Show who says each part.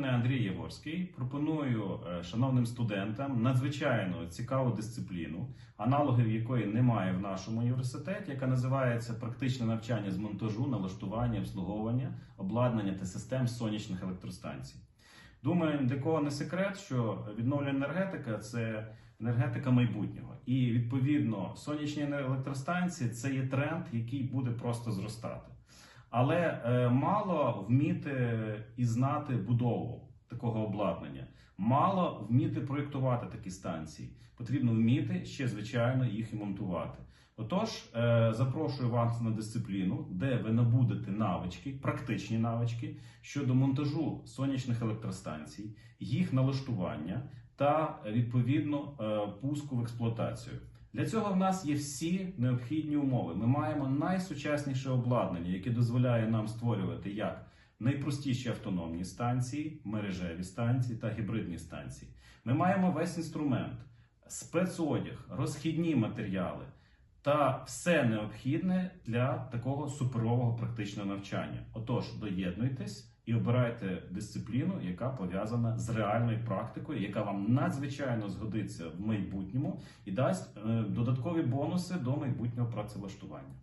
Speaker 1: мене Андрій Яворський. Пропоную е, шановним студентам надзвичайно цікаву дисципліну, аналогів якої немає в нашому університеті, яка називається практичне навчання з монтажу, налаштування, обслуговування, обладнання та систем сонячних електростанцій. Думаю, для кого не секрет, що відновлена енергетика це енергетика майбутнього. І відповідно сонячні електростанції це є тренд, який буде просто зростати. Але е, мало вміти і знати будову такого обладнання, мало вміти проєктувати такі станції. Потрібно вміти ще, звичайно, їх і монтувати. Отож, е, запрошую вас на дисципліну, де ви набудете навички, практичні навички щодо монтажу сонячних електростанцій, їх налаштування та відповідно е, пуску в експлуатацію. Для цього в нас є всі необхідні умови. Ми маємо найсучасніше обладнання, яке дозволяє нам створювати як найпростіші автономні станції, мережеві станції та гібридні станції. Ми маємо весь інструмент, спецодяг, розхідні матеріали та все необхідне для такого суперового практичного навчання. Отож, доєднуйтесь і обирайте дисципліну, яка пов'язана з реальною практикою, яка вам надзвичайно згодиться в майбутньому і дасть е, додаткові бонуси до майбутнього працевлаштування.